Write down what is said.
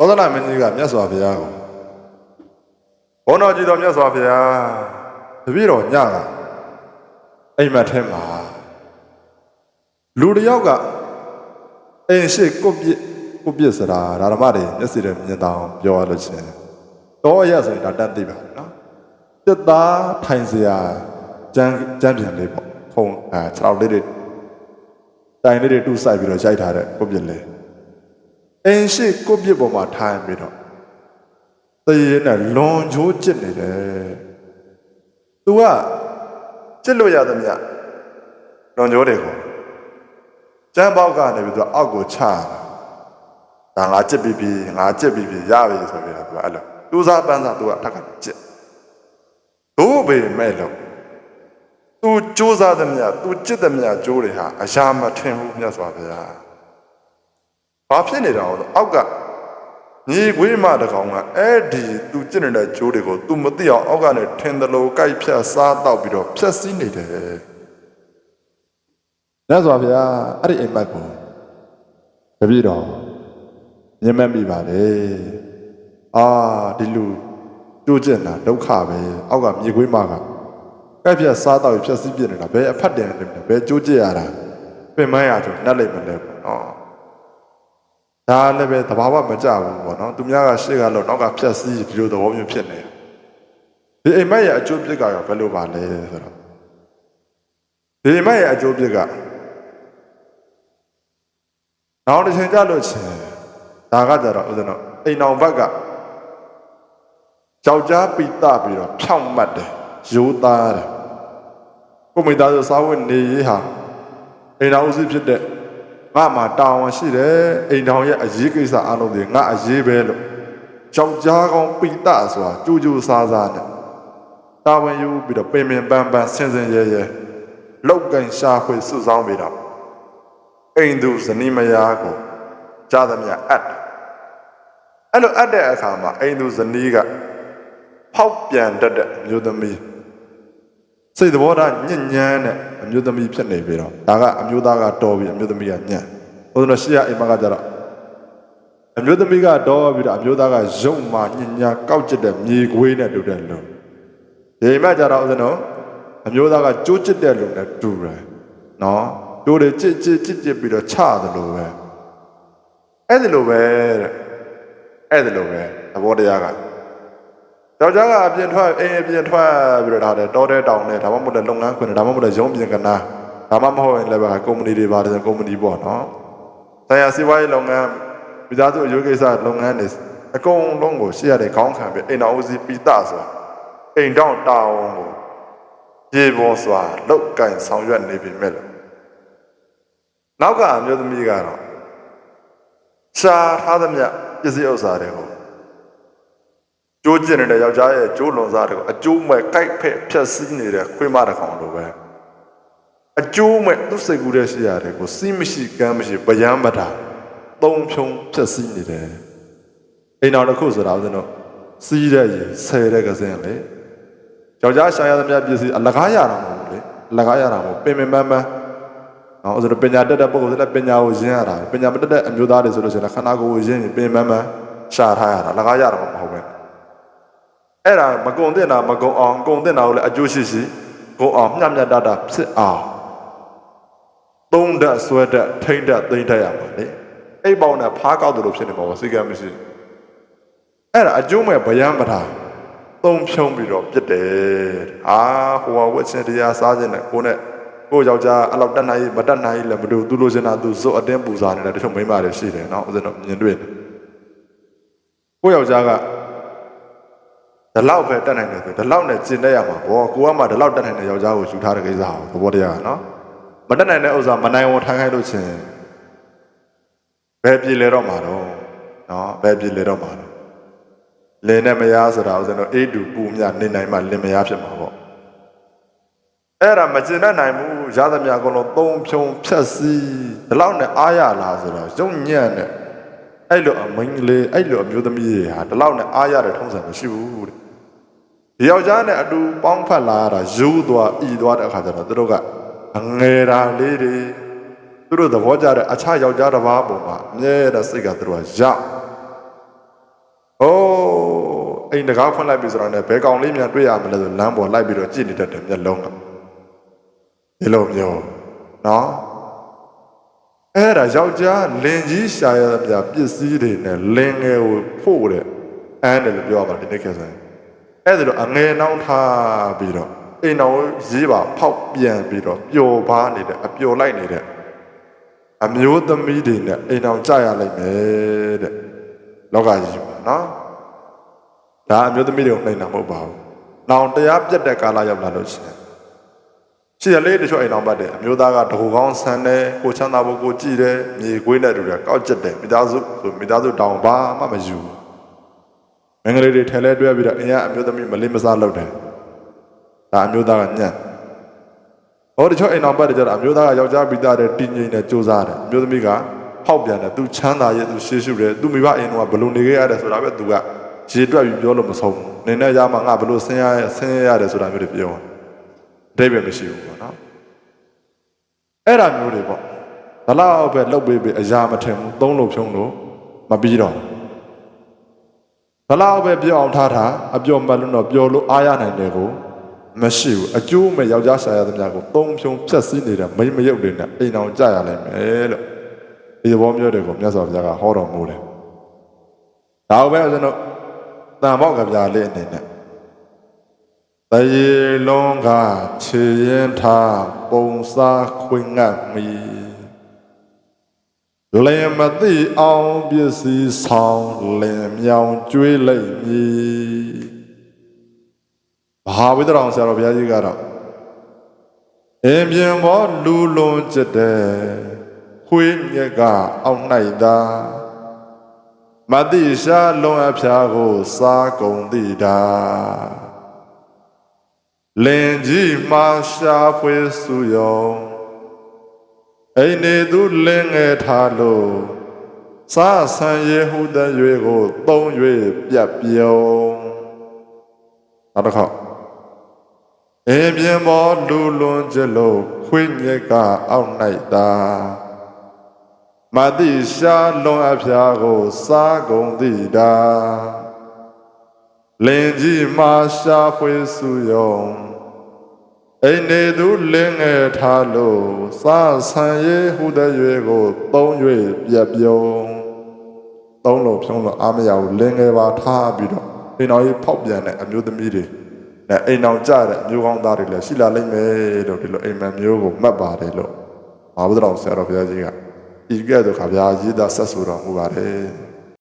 သောသနာမင်းကြီးကမြတ်စွာဘုရားကိုဘုန်းတော်ကြီးတော်မြတ်စွာဘုရားတပည့်တော်ညကအိမ်မက်ထဲမှာလူတစ်ယောက်ကအိမ်ရှိကိုပြစ်ကိုပြစ်စရာဓမ္မတွေမျက်စိတွေမြင်တောင်ပြောရလို့ချင်းတော့ရဆိုရင်ဒါတတ်သိပါနော်တစ်သားထိုင်စရာကျန်းကျန်းပြန်လေးပေါ့ခုံအဲခြေထောက်လေးတွေတိုင်လေးတွေတူးဆိုင်ပြီးတော့ရိုက်ထားတဲ့ကိုပြစ်လေး အင်းရှိကိုပြစ်ပေါ်မှာထိုင်ပြီးတော့တရေနဲ့လွန်ချိုးကျစ်နေတယ်။ तू ကကျစ်လို့ရသမျှလွန်ချိုးတွေကိုကျမ်းပေါက်ကနေပြီးတော့အောက်ကိုချတာ။ဒါငါကျစ်ပြီးပြီငါကျစ်ပြီးပြီရပြီဆိုပြီးတော့ तू အဲ့လိုသူစားပန်းစား तू ကထပ်ကကျစ်။ဒို့ပေမဲ့လို့ तू စူးစားသမျှ तू ကျစ်သမျှကြိုးတွေဟာအရာမထင်ဘူးမြတ်စွာဘုရား။ ဘာဖြစ်နေတာလဲအောက်ကညီခွေးမတကောင်ကအဲ့ဒီသူကျင့်နေတဲ့ကြိုးတွေကို तू မသိအောင်အောက်ကနေထင်တယ်လို့ကြိုက်ဖြတ်စားတော့ပြီးတော့ဖြတ်စည်းနေတယ်။မြတ်စွာဘုရားအဲ့ဒီအိမ်မက်ကိုတပည့်တော်ညံ့မက်မိပါတယ်။အာဒီလူကြိုးကျင့်တာဒုက္ခပဲအောက်ကမြေခွေးမကကြိုက်ဖြတ်စားတော့ဖြတ်စည်းပြနေတာဘယ်အဖတ်တယ်လဲဘယ်ကြိုးကျင့်ရတာပင်မရဆိုနှက်လိုက်မလဲပေါ့နော်။ ဒါလည်းပဲသဘာဝမကြဘူးပေါ့နော်သူများကရှေ့ကလို့နောက်ကဖြတ်စည်းဒီလိုသဘောမျိုးဖြစ်နေတယ်ဒီအိမ်မက်ရဲ့အကျိုးပြစ်ကရောဘယ်လိုပါလဲဆိုတော့ဒီအိမ်မက်ရဲ့အကျိုးပြစ်ကနောက်တစ်ချိန်ကြလို့ချင်းဒါကကြတော့ဥဒ္ဒနောအိမ်အောင်ဘက်ကကြောက်ကြားပိတပြီးတော့ဖြောင့်မတ်တယ်ရိုးသားတယ်ကိုမိသားစုစာဝတ်နေရေးဟာအိမ်တော်ဦးစီးဖြစ်တဲ့ ငါမှာတာဝန်ရှိတယ်အိမ်တော်ရဲ့အရေးကိစ္စအလုံးတွေငါအရေးပဲလို့ကြောက်ကြားကောင်းပိတဆိုတာကြိုးကြိုးစားစားနဲ့တာဝန်ယူပြီးတော့ပင်ပင်ပန်းပန်းဆင်ဆင်ရဲရဲလောက်ကန်ရှာဖွေစုဆောင်းပြီးတော့အိမ်သူဇနီးမယားကိုကြားသမျှအပ်တယ်အဲ့လိုအပ်တဲ့အခါမှာအိမ်သူဇနီးကဖောက်ပြန်တတ်တဲ့အမျိုးသမီး စိတ်သဘောထားညဉ့်ညမ်းတဲ့အမျိုးသမီးဖြစ်နေပြီတော့ဒါကအမျိုးသားကတော်ပြီအမျိုးသမီးကညံ့ဘုရားတော်ရှေ့ရအိမ်မကကြတော့အမျိုးသမီးကတော်ပြီးတော့အမျိုးသားကရုံမှညဉ့်ညာကောက်ကျစ်တဲ့မြေခွေးနဲ့တူတဲ့လူဒီအိမ်မကြတော့ဦးဇင်းတို့အမျိုးသားကကြိုးကျစ်တဲ့လူနဲ့တူတယ်နော်တို့တွေကြစ်ကြစ်ကြစ်ကြစ်ပြီးတော့ချတယ်လို့ပဲအဲ့ဒီလိုပဲတဲ့အဲ့ဒီလိုပဲသဘောတရားက ယောက်ျားကအပြင်ထွက်အိမ်အပြင်ထွက်ပြီးတော့ဒါလည်းတောတဲ့တောင်နဲ့ဒါမှမဟုတ်လည်းလုပ်ငန်းခွင်နဲ့ဒါမှမဟုတ်လည်းရုံးပြင်ကနာဒါမှမဟုတ်ရင်လည်းပဲကုမ္ပဏီတွေပါတယ်ဆိုကုမ္ပဏီပေါ့နော်။တရားစီးပွားရေးလုပ်ငန်းမိသားစုအယုကိစ္စလုပ်ငန်းတွေအကုန်လုံးကိုရှေ့ရတဲ့ခေါင်းခံပြီးအိမ်တော်ဦးစီးပိတဆိုတာအိမ်တောင်တောင်ကိုရေပေါ်စွာလောက်ကင်ဆောင်ရွက်နေပြီမဲ့လို့နောက်ကအမျိုးသမီးကတော့ရှားထားသမျှပစ္စည်းဥစ္စာတွေကို ကျိုးကျင်နေတဲ့ယောက်ျားရဲ့ကျိုးလွန်စားတွေကိုအကျိုးမဲ့ကြိုက်ဖက်ဖြတ်စည်းနေတဲ့ခွေးမတစ်ကောင်လိုပဲအကျိုးမဲ့သူ့စိတ်ကူးတဲ့ရှိရတယ်ကိုစီးမရှိကမ်းမရှိဗျမ်းမတာသုံးဖြုံဖြတ်စည်းနေတယ်အိမ်တော်တစ်ခုဆိုတာဦးဇင်းတို့စီးတဲ့ရေဆယ်တဲ့ကစင်းလေယောက်ျားရှာရသမျှပစ္စည်းအလကားရတာမဟုတ်ဘူးလေအလကားရတာမဟုတ်ပင်ပင်ပန်းပန်းနော်ဦးဇင်းတို့ပညာတတ်တဲ့ပုဂ္ဂိုလ်တွေလည်းပညာကိုရင်းရတာပညာမတတ်တဲ့အမျိုးသားတွေဆိုလို့ရှိရင်ခန္ဓာကိုယ်ကိုရင်းရင်ပင်ပန်းပန်းရှာထားရတာအလကားရတာမဟုတ်ဘူး အဲ့ဒါမကုံတင်တာမကုံအောင်ကုံတင်တာကိုလည်းအကျိုးရှိရှိကုံအောင်မျှမျှတတဖြစ်အောင်သုံးဓာတ်ဆွဲဓာတ်ထိမ့်ဓာတ်သိမ့်ဓာတ်ရမှာလေအိပ်ပေါင်းနဲ့ဖားကောက်တယ်လို့ဖြစ်နေမှာပါစိတ်ကမရှိအဲ့ဒါအကျိုးမဲ့ဗျမ်းပထာသုံးဖြုံးပြီးတော့ပြစ်တယ်အာဟိုဝဝက်ချင်းတရားစားခြင်းနဲ့ကိုနဲ့ကိုယောက်ျားအဲ့လောက်တတ်နိုင်မတတ်နိုင်လည်းမတူသူလိုချင်တာသူဇွတ်အတင်းပူစားနေတဲ့တချို့မိန်းမတွေရှိတယ်နော်ဦးဇင်းတို့မြင်တွေ့တယ်ကိုယောက်ျားက ဒီလောက်ပဲတက်နိုင်တယ်ဆိုဒီလောက်နဲ့ကျင်တဲ့ရမှာဘောကိုကမှဒီလောက်တက်နိုင်တဲ့ယောက်ျားကိုယူထားတဲ့ကိစ္စဟောသဘောတရားကနော်မတက်နိုင်တဲ့ဥစ္စာမနိုင်ဝန်ထိုင်ခိုင်းလို့ချင်းဘယ်ပြည်လေတော့မှာတော့နော်ဘယ်ပြည်လေတော့မှာတော့လင်းနဲ့မယားဆိုတာဥစ္စာတော့အေးတူပူမြနေနိုင်မှလင်းမယားဖြစ်မှာပေါ့အဲ့ဒါမကျင်တတ်နိုင်ဘူးရသမျှအကုန်လုံးသုံးဖြုံဖြက်စီးဒီလောက်နဲ့အားရလာဆိုတော့ရုံညံ့နဲ့ အဲ့လိုအမင်းကလေးအဲ့လိုအမျိုးသမီးတွေဟာဒီလောက်နဲ့အားရတဲ့ထုံးစံမရှိဘူးတဲ့ဒီယောက်ျားနဲ့အတူပေါင်းဖက်လာရတာယူသွားဤသွားတဲ့အခါကျတော့သူတို့ကအငယ်တာလေးတွေသူတို့သဘောကျတဲ့အခြားယောက်ျားတစ်ပါးပုံမှာအမြဲတမ်းစိတ်ကသူတို့ကရောက်အိုးအိမ်တကားဖွင့်လိုက်ပြီဆိုတော့လည်းဘယ်ကောင်လေးများတွေ့ရမလဲဆိုလမ်းပေါ်လိုက်ပြီးတော့ကြည့်နေတတ်တယ်မျက်လုံးကဒီလိုမျိုးနော် အဲ့ဒါယောက်ျားလင်ကြီးရှာရတဲ့ပြပစ္စည်းတွေနဲ့လင်ငယ်ကိုဖို့တဲ့အန်းတယ်လို့ပြောရမှာဒီနေ့ခေတ်ဆိုရင်အဲ့ဒါလိုအငယ်နှောင်းထားပြီးတော့အိမ်တော်ရေးပါဖောက်ပြန်ပြီးတော့ပျော်ပါနေတဲ့အပျော်လိုက်နေတဲ့အမျိုးသမီးတွေနဲ့အိမ်တော်ကြရလိုက်မယ်တဲ့လောကကြီးမှာနော်ဒါအမျိုးသမီးတွေကိုနှိမ်တာမဟုတ်ပါဘူး။နောင်တရားပြတ်တဲ့ကာလရောက်လာလို့ရှိရင် ရှိရလေးတချို့အိမ်တော်ပတ်တယ်အမျိုးသားကတကူကောင်းဆန်းတယ်ကိုချမ်းသာဖို့ကိုကြည်တယ်မြေခွေးနဲ့တူတယ်ကောက်ကျက်တယ်မိသားစုဆိုမိသားစုတောင်ဘာမှမယူဘူးမင်္ဂလေးတွေထဲလဲတွဲပြီးတော့အင်ရအမျိုးသမီးမလေးမစားလုပ်တယ်ဒါအမျိုးသားကညံ့ဟောတချို့အိမ်တော်ပတ်တယ်ကျတော့အမျိုးသားကယောက်ျားပြီးသားတဲ့တင်းငိမ့်နဲ့စူးစားတယ်အမျိုးသမီးကဟောက်ပြန်တယ်သူချမ်းသာရဲ့သူရှေးရှုတယ်သူမိဘအိမ်တော်ကဘလို့နေခဲ့ရတယ်ဆိုတာပဲသူကရေတွက်ပြီးပြောလို့မဆုံးဘူးနေနဲ့ရမှာငါဘလို့ဆင်းရဆင်းရရတယ်ဆိုတာမျိုးတွေပြောတယ်အ တိတ်ပဲမရှိဘူးပေါ့နော်အဲ့ဒါမျိုးတွေပေါ့ဘလောက်ပဲလှုပ်ပေးပေးအရာမထင်ဘူးသုံးလို့ဖြုံးလို့မပြီးတော့ဘလောက်ပဲပြောအောင်ထားတာအပြော့မလွန်းတော့ပြောလို့အားရနိုင်တယ်ကိုမရှိဘူးအကျိုးမဲ့ယောက်ျားဆရာသမားကိုသုံးဖြုံးဖြတ်စည်းနေတဲ့မိန်းမရုပ်တွေနဲ့အိမ်အောင်ကြရနိုင်မယ်လို့ဒီဘောမျိုးတွေကိုမြတ်စွာဘုရားကဟောတော်မူတယ်ဒါပဲကျွန်တော်တန်ပေါက်ကဗျာလေးအနေနဲ့ တရေလုံးကခြေရင်ထားပုံစားခွင်ငတ်မီလင်မသိအောင်ပစ္စည်းဆောင်လင်မြောင်ကျွေးလိုက်မည်ဘာဝိတ္တရောင်ဆရာတော်ဘုရားကြီးကတော့အင်းပြင်ဘောလူလွန်ကျက်တဲ့ခွေးညက်ကအောက်၌သာမတိရှာလွန်အဖျားကိုစားကုန်သည့်တာ လင်ကြီးမှာရှာဖွေစုယုံအိနေသူလင်ငယ်ထားလို့စားဆန်ရေဟုတဲ့ရွေကိုသုံး၍ပြတ်ပြုံနောက်တစ်ခေါက်အင်းပြင်းပေါ်လူလွန်ကျလို့ခွေးညက်ကအောက်၌သာမတိရှာလွန်အဖျားကိုစားကုန်သည့်တာ လင်ကြီးမှာရှာဖွေစုယုံအိနေသူလင်ငယ်ထားလို့စားဆန်ရေးဟုတဲ့ရွေကိုသုံး၍ပြက်ပြုံးသုံးလို့ဖြုံးလို့အားမရဘူးလင်ငယ်ပါထားပြီးတော့အိမ်တော်ကြီးဖောက်ပြန်တဲ့အမျိုးသမီးတွေနဲ့အိမ်တော်ကြတဲ့အမျိုးကောင်းသားတွေလည်းရှိလာလိမ့်မယ်လို့ဒီလိုအိမ်မက်မျိုးကိုမှတ်ပါတယ်လို့ဘာဘုဒ္ဓတော်ဆရာတော်ဘုရားကြီးကဤကဲ့သို့ခါဗျာရေးသားဆက်ဆိုတော်မူပါတယ်